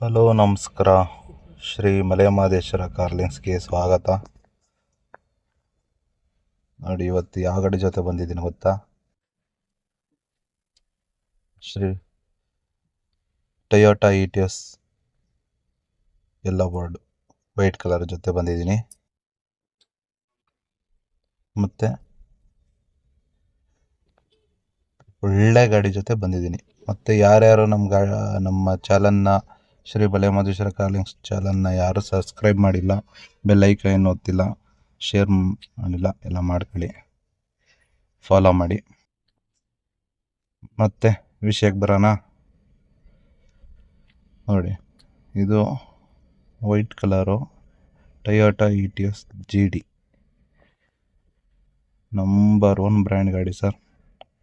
Hello, ನಮಸ್ಕಾರ. ಶ್ರೀ ಮಲೆಮಹದೇಶ್ವರ ಕಾರ್ಲಿಂಗ್ಸ್ಗೆ ಸ್ವಾಗತ. ನೋಡಿ, ಇವತ್ತು ಯಾವ ಗಾಡಿ ಜೊತೆ ಬಂದಿದ್ದೀನಿ ಗೊತ್ತಾ? Shri Toyota E T S ಎಲ್ಲ ಬೋರ್ಡ್ ವೈಟ್ ಕಲರ್ ಜೊತೆ ಬಂದಿದ್ದೀನಿ. ಮತ್ತು ಒಳ್ಳೆ ಗಾಡಿ ಜೊತೆ ಬಂದಿದ್ದೀನಿ. ಮತ್ತು ಯಾರ್ಯಾರು ನಮ್ಮ ಗಾ ನಮ್ಮ ಚಾಲನ್ನ ಶ್ರೀ ಬಲೆ ಮಧುಶ್ವರ ಕಾಲಿಂಗ್ಸ್ ಚಾನಲ್ನ ಯಾರು ಸಬ್ಸ್ಕ್ರೈಬ್ ಮಾಡಿಲ್ಲ, ಬೆಲ್ ಏನು ಒತ್ತಿಲ್ಲ, ಶೇರ್ ಮಾಡಿಲ್ಲ, ಎಲ್ಲ ಮಾಡ್ಕೊಳ್ಳಿ. ಫಾಲೋ ಮಾಡಿ. ಮತ್ತೆ ವಿಷಯಕ್ಕೆ ಬರೋಣ. ನೋಡಿ, ಇದು white colour Toyota E T S G D number one brand ಗಾಡಿ ಸರ್.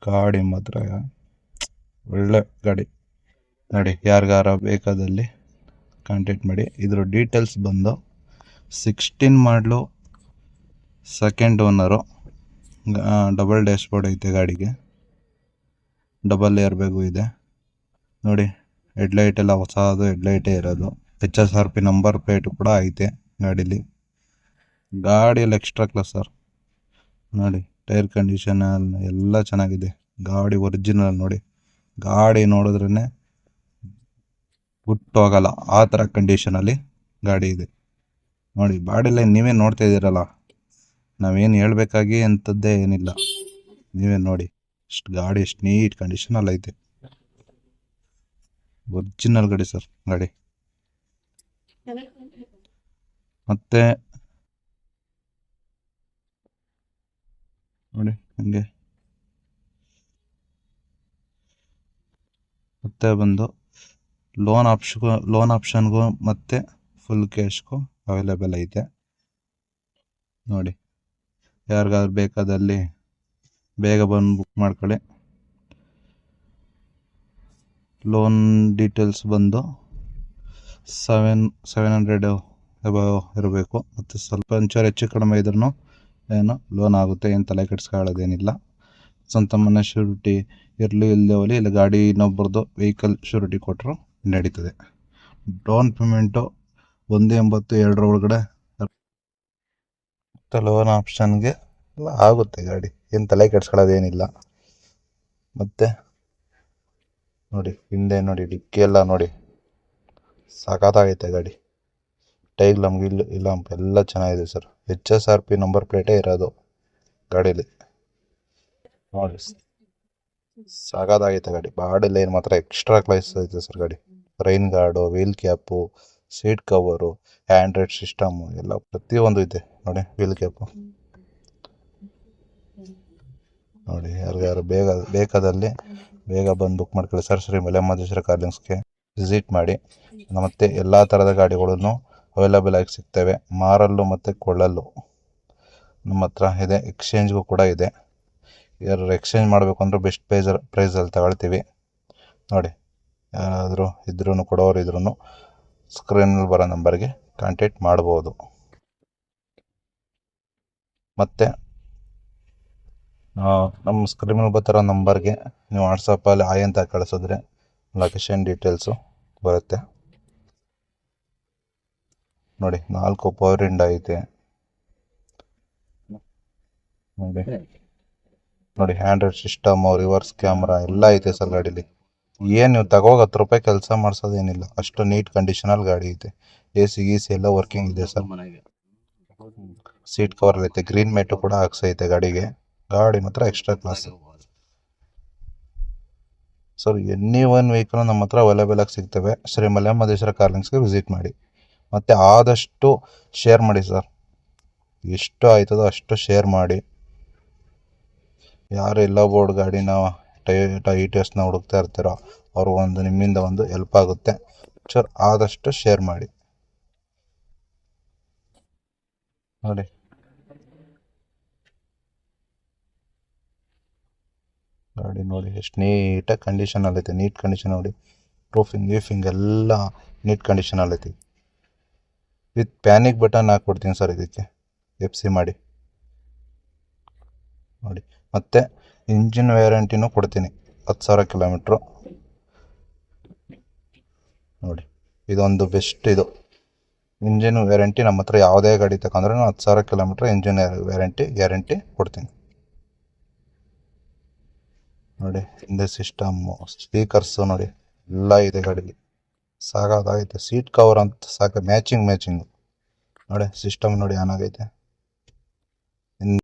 ಗಾಡಿ ಮಾತ್ರ. ಒಳ್ಳೆ ಗಾಡಿ. ನೋಡಿ, ಯಾರಿಗಾರ ಬೇಕಾದಲ್ಲಿ ಕಾಂಟ್ಯಾಕ್ಟ್ ಮಾಡಿ. ಇದ್ರ ಡೀಟೇಲ್ಸ್ ಬಂದು ಸಿಕ್ಸ್ಟೀನ್ ಮಾಡಲು second owner double dashboard ಐತೆ ಗಾಡಿಗೆ. ಡಬಲ್ ಏರ್ ಬ್ಯಾಗು ಇದೆ. ನೋಡಿ ಹೆಡ್ಲೈಟ್ ಎಲ್ಲ ಹೊಸದು ಹೆಡ್ಲೈಟೇ ಇರೋದು. H S R P number plate ಕೂಡ ಐತೆ ಗಾಡೀಲಿ. ಗಾಡಿಯಲ್ಲಿ ಎಕ್ಸ್ಟ್ರಾ ಕ್ಲಾಸ್ ಸರ್. ನೋಡಿ ಟೈರ್ ಕಂಡೀಷನ್ ಎಲ್ಲ ಚೆನ್ನಾಗಿದೆ. ಗಾಡಿ ಒರಿಜಿನಲ್ ನೋಡಿ. ಗಾಡಿ ನೋಡಿದ್ರೇ ಬಿಟ್ಟು ಹೋಗಲ್ಲ ಆ ಥರ ಕಂಡೀಷನಲ್ಲಿ ಗಾಡಿ ಇದೆ. ನೋಡಿ ಬಾಡಿಲ್ಲ ನೀವೇ ನೋಡ್ತಾ ಇದ್ದೀರಲ್ಲ. ನಾವೇನು ಹೇಳಬೇಕಾಗಿ ಅಂಥದ್ದೇ ಏನಿಲ್ಲ. ನೀವೇ ನೋಡಿ, ಇಷ್ಟು ಗಾಡಿ ಎಷ್ಟು ನೀಟ್ ಕಂಡೀಷನಲ್ಲಿ ಐತೆ. ಒರಿಜಿನಲ್ ಗಾಡಿ ಸರ್, ಗಾಡಿ. ಮತ್ತೆ ನೋಡಿ, ಹಂಗೆ. ಮತ್ತೆ ಬಂದು ಲೋನ್ ಆಪ್ಷನ್ಗೂ ಲೋನ್ ಆಪ್ಷನ್ಗೂ ಮತ್ತು ಫುಲ್ ಕ್ಯಾಶ್ಗೂ ಅವೈಲೇಬಲ್ ಐತೆ. ನೋಡಿ, ಯಾರಿಗಾದ್ರು ಬೇಕಾದಲ್ಲಿ ಬೇಗ ಬಂದು ಬುಕ್ ಮಾಡ್ಕೊಳ್ಳಿ. ಲೋನ್ ಡೀಟೇಲ್ಸ್ ಬಂದು ಸೆವೆನ್ ಸೆವೆನ್ ಹಂಡ್ರೆಡ್ ಅಬವ್ ಇರಬೇಕು. ಮತ್ತು ಸ್ವಲ್ಪ ಒಂಚೂರು ಹೆಚ್ಚು ಕಡಿಮೆ ಇದ್ರೂ ಏನು ಲೋನ್ ಆಗುತ್ತೆ ಏನು ತಲೆ ಕೆಡಿಸ್ಕೊಳ್ಳೋದೇನಿಲ್ಲ. ಸ್ವಂತ ಮನೆ ಶ್ಯೂರಿಟಿ ಇರಲಿ ಇಲ್ಲದೆ ಹೋಗಲಿ, ಇಲ್ಲ ಗಾಡಿ ಇನ್ನೊಬ್ರದ್ದು ವೆಹಿಕಲ್ ಶ್ಯೂರಿಟಿ ಕೊಟ್ಟರು ನಡೀತದೆ. ಡೌನ್ ಪೇಮೆಂಟು ಒಂದು ಎಂಬತ್ತು ಎರಡರ ಒಳಗಡೆ ಲೋನ್ ಆಪ್ಷನ್ಗೆ ಎಲ್ಲ ಆಗುತ್ತೆ ಗಾಡಿ. ಏನು ತಲೆ ಕೆಡ್ಸ್ಕೊಳ್ಳೋದೇನಿಲ್ಲ ಮತ್ತು ನೋಡಿ, ಹಿಂದೆ ನೋಡಿ, ಡಿಕ್ಕಿ ಎಲ್ಲ ನೋಡಿ. ಸಖತ್ತಾಗೈತೆ ಗಾಡಿ. ಟೈರ್ ನಮ್ಗೆ ಇಲ್ಲ ಇಲ್ಲ ಎಲ್ಲ ಚೆನ್ನಾಗಿದೆ sir. H S R P number ಪ್ಲೇಟೇ ಇರೋದು ಗಾಡೀಲಿ. ನೋಡಿ ಸಾಕಾಗೈತೆ ಗಾಡಿ. ಬಾಡಿ ಲೈನ್ ಮಾತ್ರ ಎಕ್ಸ್ಟ್ರಾ ಕ್ಲೈಸ್ ಐತೆ ಸರ್ ಗಾಡಿ. Rain guard wheel cap seat cover Android system ಎಲ್ಲ ಪ್ರತಿಯೊಂದು ಇದೆ. ನೋಡಿ ವೀಲ್ ಕ್ಯಾಪು ನೋಡಿ ಯಾರಿಗಾರು ಬೇಗ ಬೇಕಾದಲ್ಲಿ ಬೇಗ ಬಂದು ಬುಕ್ ಮಾಡ್ಕೊಳ್ಳಿ. ಸರ್ ಶ್ರೀ ಮಲೆಮಹದೇಶ್ವರ ಕಾರ್ಲಿಂಗ್ಸ್ಗೆ ವಿಸಿಟ್ ಮಾಡಿ. ಮತ್ತು ಎಲ್ಲ ಥರದ ಗಾಡಿಗಳನ್ನು ಅವೈಲಬಲ್ ಆಗಿ ಸಿಗ್ತವೆ. ಮಾರಲ್ಲು ಮತ್ತು ಕೊಳ್ಳಲ್ಲು. ನಮ್ಮ ಹತ್ರ ಇದೆ. ಎಕ್ಸ್ಚೇಂಜ್ಗೂ ಕೂಡ ಇದೆ. ಯಾರು ಎಕ್ಸ್ಚೇಂಜ್ ಮಾಡಬೇಕು ಅಂದ್ರೆ ಬೆಸ್ಟ್ ಪ್ರೈಸ್ ಪ್ರೈಸಲ್ಲಿ ತಗೊಳ್ತೀವಿ. ನೋಡಿ. ಯಾರಾದರೂ ಇದ್ರೂ ಕೊಡೋರು ಇದ್ರೂ ಸ್ಕ್ರೀನಲ್ಲಿ ಬರೋ ನಂಬರ್ಗೆ ಕಾಂಟ್ಯಾಕ್ಟ್ ಮಾಡ್ಬೋದು. ಮತ್ತು ನಮ್ಮ ಸ್ಕ್ರೀನಲ್ಲಿ ಬರ್ತಿರೋ ನಂಬರ್ಗೆ ನೀವು ವಾಟ್ಸಪ್ಪಲ್ಲಿ ಆಯ್ ಅಂತ ಕಳಿಸಿದ್ರೆ ಲೊಕೇಶನ್ ಡೀಟೇಲ್ಸು ಬರುತ್ತೆ. ನೋಡಿ, ನಾಲ್ಕು ಪವರ್ ಇಂಡ್ ಐತೆ. ನೋಡಿ ನೋಡಿ ಹ್ಯಾಂಡ್ರೆಡ್ ಸಿಸ್ಟಮು ರಿವರ್ಸ್ ಕ್ಯಾಮ್ರಾ ಎಲ್ಲ ಐತೆ ಸರ್ ಗಾಡೀಲಿ. ಏನು ನೀವು ತಗೋಗಿ ಹತ್ತು ರೂಪಾಯಿ ಕೆಲಸ ಮಾಡಿಸೋದೇನಿಲ್ಲ ಅಷ್ಟು ನೀಟ್ ಕಂಡೀಷನಲ್ ಗಾಡಿ ಐತೆ. ಎ ಸಿ ಗಿ ಸಿ ಎಲ್ಲ ವರ್ಕಿಂಗ್ ಇದೆ ಸರ್. ಸೀಟ್ ಕವರ್ ಐತೆ. ಗ್ರೀನ್ ಮ್ಯಾಟು ಕೂಡ ಹಾಕ್ಸೈತೆ ಗಾಡಿಗೆ. ಗಾಡಿ ಮಾತ್ರ extra class sir any one vehicle ನಮ್ಮ ಹತ್ರ ಅವೈಲೇಬಲ್ ಆಗಿ ಸಿಗ್ತವೆ. ಶ್ರೀ ಮಲೆಮಹದೇಶ್ವರ ಕಾರ್ಲಿಂಗ್ಸ್ಗೆ ವಿಸಿಟ್ ಮಾಡಿ. ಮತ್ತು ಆದಷ್ಟು ಶೇರ್ ಮಾಡಿ ಸರ್. ಎಷ್ಟು ಆಯ್ತದೋ ಅಷ್ಟು ಶೇರ್ ಮಾಡಿ. ಯಾರು ಎಲ್ಲ ಬೋರ್ಡ್ ಗಾಡಿನ ಟಿ ಎಸ್ನ ಹುಡುಕ್ತಾ ಇರ್ತೀರೋ ಅವ್ರಿಗೊಂದು ನಿಮ್ಮಿಂದ ಒಂದು ಹೆಲ್ಪ್ ಆಗುತ್ತೆ. ಸರ್, ಆದಷ್ಟು ಶೇರ್ ಮಾಡಿ. ನೋಡಿ. ಗಾಡಿ ನೋಡಿ, ಎಷ್ಟು ನೀಟಾಗಿ ಕಂಡೀಷನಲ್ಲೈತೆ ನೀಟ್ ಕಂಡೀಷನ್ ನೋಡಿ. ಪ್ರೂಫಿಂಗ್ ಗೀಫಿಂಗ್ ಎಲ್ಲ ನೀಟ್ ಕಂಡೀಷನ್ ಕಂಡೀಷನಲ್ಲೈತಿ ವಿತ್ ಪ್ಯಾನಿಕ್ ಬಟನ್ ಹಾಕ್ಬಿಡ್ತೀನಿ ಸರ್ ಇದಕ್ಕೆ. ಎಫ್ ಮಾಡಿ. ನೋಡಿ ಮತ್ತು ಇಂಜಿನ್ ವ್ಯಾರಂಟಿನೂ ಕೊಡ್ತೀನಿ. ಹತ್ತು ಸಾವಿರ ಕಿಲೋಮೀಟ್ರು ನೋಡಿ, ಇದೊಂದು ಬೆಸ್ಟ್ ಇದು. ಇಂಜಿನ್ ವ್ಯಾರಂಟಿ ನಮ್ಮ ಹತ್ರ ಯಾವುದೇ ಗಾಡಿ ತಗೊಂಡ್ರೆ ಹತ್ತು ಸಾವಿರ ಕಿಲೋಮೀಟ್ರ್ ಇಂಜಿನ್ ವ್ಯಾರಂಟಿ ಗ್ಯಾರಂಟಿ ಕೊಡ್ತೀನಿ. ನೋಡಿ, ಹಿಂದೆ ಸಿಸ್ಟಮ್ಮು ಸ್ಪೀಕರ್ಸು ನೋಡಿ, ಎಲ್ಲ ಇದೆ ಗಾಡೀಲಿ. ಸಾಕಾಗೈತೆ ಸೀಟ್ ಕವರ್ ಅಂತ ಸಾಕು ಮ್ಯಾಚಿಂಗ್ ಮ್ಯಾಚಿಂಗು ನೋಡಿ ಸಿಸ್ಟಮ್ ನೋಡಿ ಆನ್ ಆಗೈತೆ.